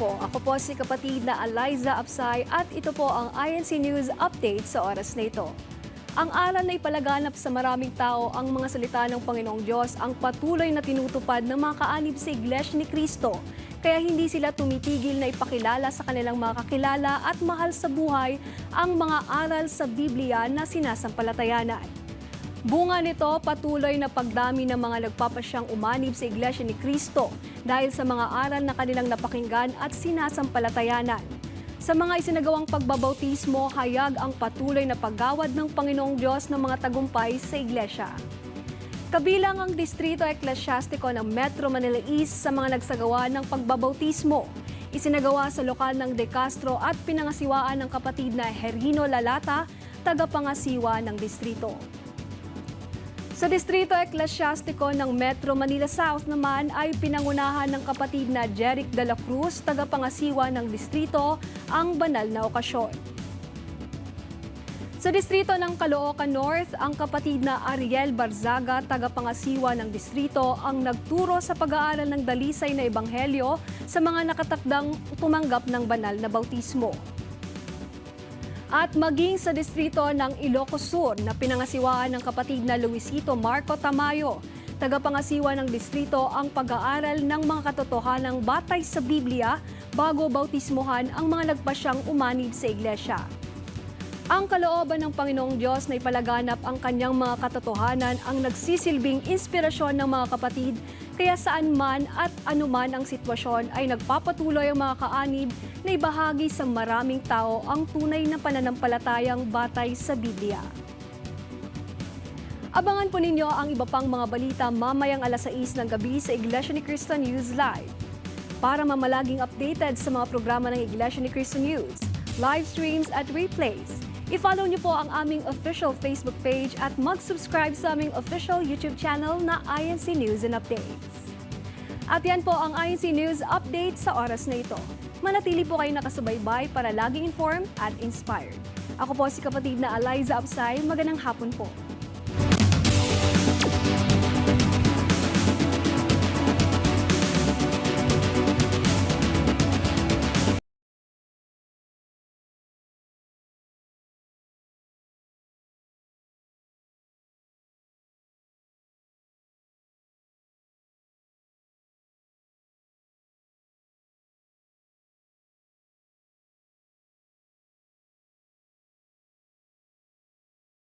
po si kapatid na Eliza Apsay at ito po ang INC News Update sa oras na ito. Ang aral na ipalaganap sa maraming tao ang mga salita ng Panginoong Diyos ang patuloy na tinutupad ng mga kaanib sa Iglesia ni Cristo. Kaya hindi sila tumitigil na ipakilala sa kanilang mga kakilala at mahal sa buhay ang mga aral sa Biblia na sinasampalatayanan. Bunga nito, patuloy na pagdami ng mga nagpapasyang umanib sa Iglesia ni Cristo dahil sa mga aral na kanilang napakinggan at sinasampalatayanan. Sa mga isinagawang pagbabautismo, hayag ang patuloy na paggawad ng Panginoong Diyos ng mga tagumpay sa Iglesia. Kabilang ang Distrito Eklesyastiko ng Metro Manila East sa mga nagsagawa ng pagbabautismo. Isinagawa sa lokal ng De Castro at pinangasiwaan ng kapatid na Herino Lalata, tagapangasiwa ng distrito. Sa Distrito Eklesyastiko ng Metro Manila South naman ay pinangunahan ng kapatid na Jeric de la Cruz, tagapangasiwa ng distrito, ang banal na okasyon. Sa distrito ng Caloocan North, ang kapatid na Ariel Barzaga, tagapangasiwa ng distrito, ang nagturo sa pag-aaral ng dalisay na ebanghelyo sa mga nakatakdang tumanggap ng banal na bautismo. At maging sa distrito ng Ilocos Sur na pinangasiwaan ng kapatid na Luisito Marco Tamayo, tagapangasiwa ng distrito ang pag-aaral ng mga katotohanang batay sa Biblia bago bautismohan ang mga nagpasyang umanib sa iglesia. Ang kalooban ng Panginoong Diyos na ipalaganap ang kanyang mga katotohanan ang nagsisilbing inspirasyon ng mga kapatid kaya saan man at anuman ang sitwasyon ay nagpapatuloy ang mga kaanib na ibahagi sa maraming tao ang tunay na pananampalatayang batay sa Biblia. Abangan po ninyo ang iba pang mga balita mamayang alas 6 ng gabi sa Iglesia ni Cristo News Live. Para mamalaging updated sa mga programa ng Iglesia ni Cristo News, live streams at replays, I-follow niyo po ang aming official Facebook page at mag-subscribe sa aming official YouTube channel na INC News and Updates. At yan po ang INC News Update sa oras na ito. Manatili po kayo nakasubaybay para laging informed at inspired. Ako po si kapatid na Eliza Absay. Magandang hapon po.